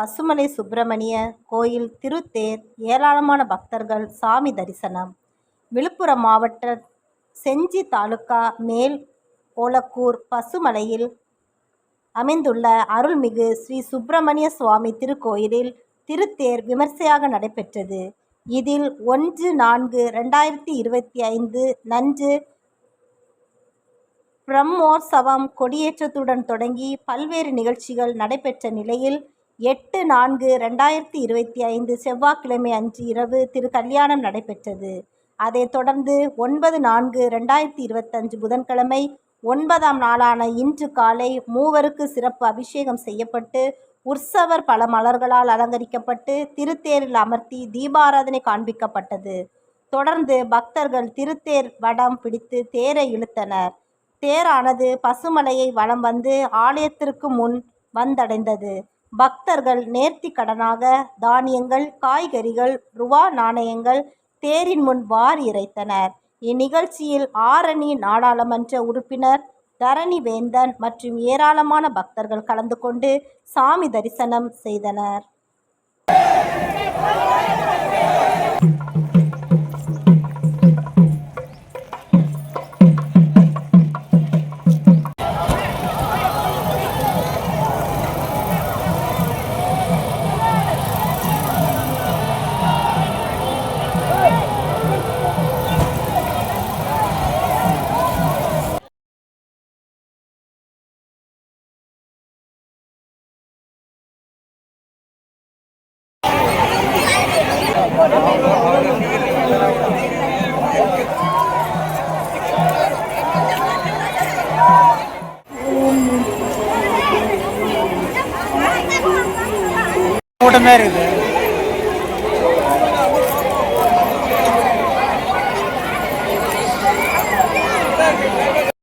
பசுமலை சுப்பிரமணிய கோயில் திருத்தேர் ஏராளமான பக்தர்கள் சாமி தரிசனம். விழுப்புரம் மாவட்ட செஞ்சி தாலுகா மேல் ஓலக்கூர் பசுமலையில் அமைந்துள்ள அருள்மிகு ஸ்ரீ சுப்பிரமணிய சுவாமி திருக்கோயிலில் திருத்தேர் விமர்சையாக நடைபெற்றது. இதில் ஒன்று நான்கு ரெண்டாயிரத்தி இருபத்தி ஐந்து நன்று பிரம்மோற்சவம் கொடியேற்றத்துடன் தொடங்கி பல்வேறு நிகழ்ச்சிகள் நடைபெற்ற நிலையில் எட்டு நான்கு ரெண்டாயிரத்தி இருபத்தி ஐந்து செவ்வாய்க்கிழமை அன்று இரவு திரு கல்யாணம் நடைபெற்றது. அதைத் தொடர்ந்து ஒன்பது நான்கு ரெண்டாயிரத்தி இருபத்தஞ்சு புதன்கிழமை ஒன்பதாம் நாளான இன்று காலை மூவருக்கு சிறப்பு அபிஷேகம் செய்யப்பட்டு உற்சவர் பல மலர்களால் அலங்கரிக்கப்பட்டு திருத்தேரில் அமர்த்தி தீபாராதனை காண்பிக்கப்பட்டது. தொடர்ந்து பக்தர்கள் திருத்தேர் வடம் பிடித்து தேரை இழுத்தனர். தேரானது பசுமலையை வலம் வந்து ஆலயத்திற்கு முன் வந்தடைந்தது. பக்தர்கள் நேர்த்தி கடனாக தானியங்கள் காய்கறிகள் ருவா நாணயங்கள் தேரின் முன் வாரி இறைத்தனர். இந்நிகழ்ச்சியில் ஆரணி நாடாளுமன்ற உறுப்பினர் தரணி வேந்தன் மற்றும் ஏராளமான பக்தர்கள் கலந்து கொண்டு சாமி தரிசனம் செய்தனர். கூட்டம் தான் இருக்குது